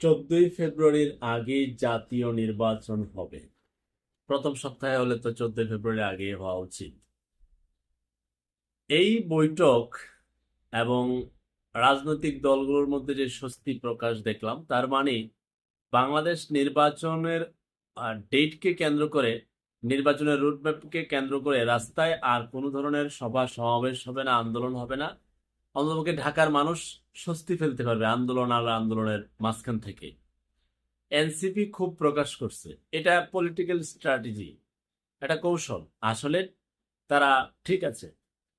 চোদ্দই ফেব্রুয়ারির আগে জাতীয় নির্বাচন হবে। প্রথম সপ্তাহে হলে তো চোদ্দই ফেব্রুয়ারি আগে হওয়া উচিত। এই বৈঠক এবং রাজনৈতিক দলগুলোর মধ্যে যে স্বস্তি প্রকাশ দেখলাম, তার মানে বাংলাদেশ নির্বাচনের ডেটকে কেন্দ্র করে, নির্বাচনের রুটম্যাপকে কেন্দ্র করে রাস্তায় আর কোনো ধরনের সভা সমাবেশ হবে না, আন্দোলন হবে না। অন্ততপক্ষে ঢাকার মানুষ স্বস্তি ফেলতে পারবে আন্দোলন আর আন্দোলনের মাঝখান থেকে। এনসিপি খুব প্রকাশ করছে। এটা পলিটিক্যাল স্ট্র্যাটেজি এটা কৌশল। আসলে তারা ঠিক আছে।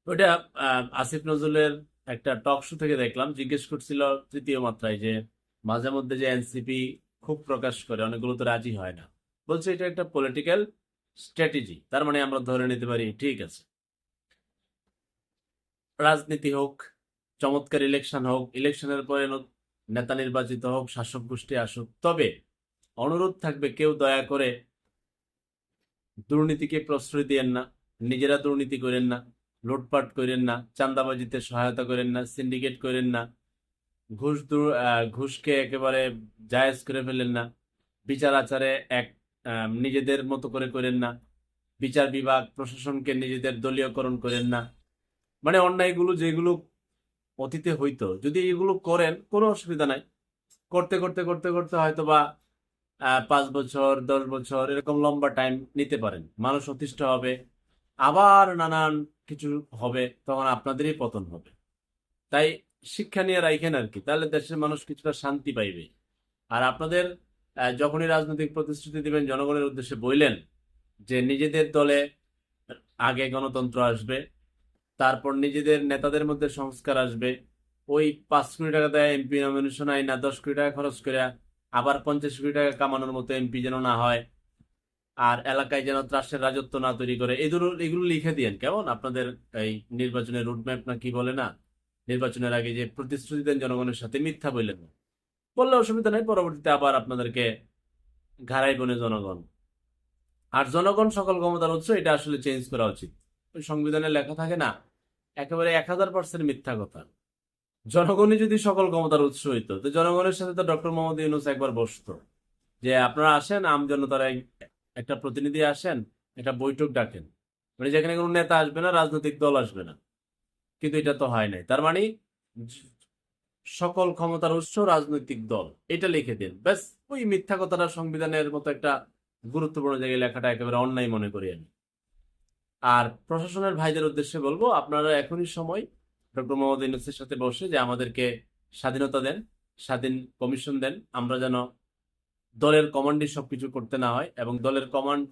আহ, আসিফ নজরুলের একটা টক শো থেকে দেখলাম জিজ্ঞেস করছিল তৃতীয় মাত্রায় যে মাঝে মধ্যে যে এনসিপি খুব প্রকাশ করে অনেকগুলো তো রাজি হয় না। বলছে এটা একটা পলিটিক্যাল স্ট্র্যাটেজি তার মানে আমরা ধরে নিতে পারি ঠিক আছে। রাজনীতি হোক চমৎকার ইলেকশন হোক ইলেকশনের পরে নেতা নির্বাচিত হোক, শাসক গোষ্ঠী আসুক। তবে অনুরোধ থাকবে, কেউ দয়া করে দুর্নীতিকে প্রশ্রয় দিয়েন না, নিজেরা দুর্নীতি করেন না, লুটপাট করেন না, চাঁদাবাজিতে সহায়তা করেন না সিন্ডিকেট করেন না, ঘুষ ঘুষকে একেবারে জায়েজ করে ফেলেন না, বিচার আচারে এক নিজেদের মতো করে করেন না, বিচার বিভাগ, প্রশাসনকে নিজেদের দলীয়করণ করেন না। মানে অন্যায়গুলো যেগুলো অতীতে হইতো। যদি এগুলো করেন, কোনো অসুবিধা নাই। করতে করতে করতে করতে হয়তো বা পাঁচ বছর, দশ বছর এরকম লম্বা টাইম নিতে পারেন। মানুষ অতিষ্ঠ হবে, আবার নানান কিছু হবে, তখন আপনাদেরই পতন হবে। তাই শিক্ষা নিয়ে রাখেন আর কি, তাহলে দেশের মানুষ কিছুটা শান্তি পাইবে। আর আপনাদের যখনই রাজনৈতিক প্রতিশ্রুতি দিবেন, জনগণের উদ্দেশ্যে বললেন যে নিজেদের দলে আগে গণতন্ত্র আসবে তারপর নিজেদের নেতাদের মধ্যে সংস্কার আসবে। ওই পাঁচ কোটি টাকা দেয় এমপি নমিনেশন আই না, দশ কোটি টাকা খরচ করে আবার পঞ্চাশ কোটি টাকা কামানোর মতো এমপি যেন না হয় আর এলাকায় যেন ত্রাসের রাজত্ব না তৈরি করে। এগুলো এগুলো লিখে দিয়েন কেমন? আপনাদের এই নির্বাচনের রুটম্যাপ না কি বলে না? নির্বাচনের আগে যে প্রতিশ্রুতি দেন জনগণের সাথে মিথ্যা বললেন। বললে অসুবিধা নেই, পরবর্তীতে আবার আপনাদেরকে ঘাড়াই বনে জনগণ। আর জনগণ সকল ক্ষমতার উৎস, এটা আসলে চেঞ্জ করা উচিত। সংবিধানে লেখা থাকে না একেবারে এক হাজার পার্সেন্ট মিথ্যা কথা। জনগণই যদি সকল ক্ষমতার উৎস হইতো, তো জনগণের সাথে তো ডক্টর মোহাম্মদ ইউনুস একবার বসতো, যে আপনারা আসেন, আম জনতার একটা প্রতিনিধি আসেন, একটা বৈঠক ডাকেন। মানে যেখানে কোনো নেতা আসবে না, রাজনৈতিক দল আসবে না। কিন্তু এটা তো হয় নাই। তার মানে সকল ক্ষমতার উৎস রাজনৈতিক দল। এটা লিখে দিন। ব্যাস, ওই মিথ্যা কথাটা সংবিধানের মতো একটা গুরুত্বপূর্ণ জায়গায় লেখাটা একেবারে অন্যায় মনে করি আমি। আর প্রশাসনের ভাইদের উদ্দেশ্যে বলব, আপনারা এখনই সময় ডক্টর মোহাম্মদ ইউনুসের সাথে বসে যে আমাদেরকে স্বাধীনতা দেন, স্বাধীন কমিশন দেন, আমরা যেন দলের কমান্ডই সবকিছু করতে না হয় এবং দলের কমান্ড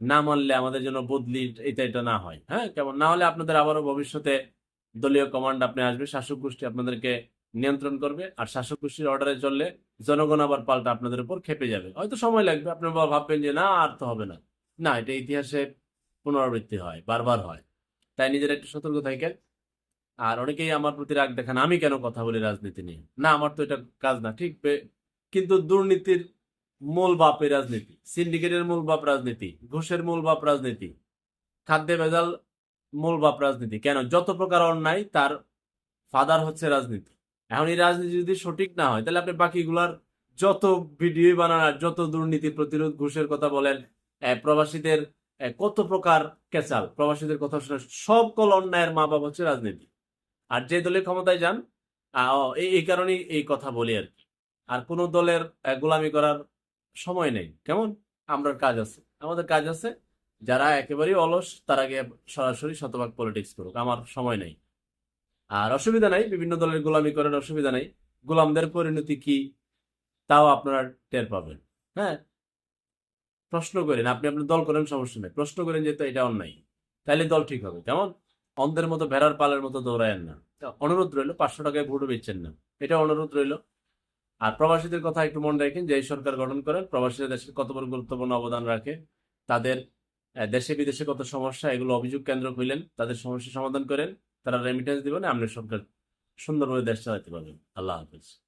না মানলে আমাদের জন্য বদলি এটা এটা না হয়। হ্যাঁ কেমন? না হলে আপনাদের আবারও ভবিষ্যতে দলীয় কমান্ড আপনি আসবে, শাসক গোষ্ঠী আপনাদেরকে নিয়ন্ত্রণ করবে আর শাসক গোষ্ঠীর অর্ডারে চললে জনগণ আবার পাল্টা আপনাদের উপর খেপে যাবে। হয়তো সময় লাগবে, আপনি আবার ভাববেন যে না, আর তো হবে না। না, এটা ইতিহাসে পুনরাবৃত্তি হয়, বারবার হয়। তাই নিজের একটু সতর্ক থাকেন। আর অনেকেই আমার প্রতি রাগ দেখান, আমি কেন কথা বলি রাজনীতি নিয়ে? না, আমার তো এটা কাজ না, ঠিক? কিন্তু দুর্নীতির মূল বাপ রাজনীতি। সিন্ডিকেটের মূল বাপ রাজনীতি, ঘুষের মূল বাপ রাজনীতি, খাদ্যে ভেজাল মূল বাপ রাজনীতি। কেন? যত প্রকার অন্যায়, তার ফাদার হচ্ছে রাজনীতি। এখন এই রাজনীতি যদি সঠিক না হয়, তাহলে আপনি বাকিগুলার যত ভিডিও বানান আর যত দুর্নীতি প্রতিরোধ, ঘুষের কথা বলেন প্রবাসীদের কত প্রকার কেচাল প্রবাসীদের কথা শুনে সকল অন্যায়ের মা বাবা হচ্ছে রাজনীতি। আর যে দলের ক্ষমতায় যান এই কারণেই এই কথা বলি আর কি। আর কোন দলের গোলামি করার সময় নেই। কেমন? আমরা কাজ আছে। আমাদের কাজ আছে, যারা একেবারেই অলস, তারা গিয়ে সরাসরি শতভাগ পলিটিক্স করুক। আমার সময় নেই। আর অসুবিধা নাই, বিভিন্ন দলের গোলামি করার অসুবিধা নাই। গোলামদের পরিণতি কি, তাও আপনারা টের পাবেন। হ্যাঁ? প্রশ্ন করেন, আপনি আপনার দল করেন, সমস্যা নেই। প্রশ্ন করেন যে এটা অন্যায়? তাইলে দল ঠিক হবে। কেমন অন্ধের মতো ভেড়ার পালের মতো দৌড়ায়েন না। অনুরোধ রইল, পাঁচশো টাকায় ভোটও বেচছেন না। এটা অনুরোধ রইল। আর প্রবাসীদের কথা একটু মনে রাখেন যে, এই সরকার গঠন করেন, প্রবাসীরা দেশের কত বড় গুরুত্বপূর্ণ অবদান রাখে, তাদের দেশে বিদেশে কত সমস্যা, এগুলো অভিযোগ কেন্দ্র হইলেন, তাদের সমস্যা সমাধান করেন, তারা রেমিটেন্স দিবেন আপনি সরকার সুন্দরভাবে দেশ চালাতে পারবেন। আল্লাহ হাফিজ।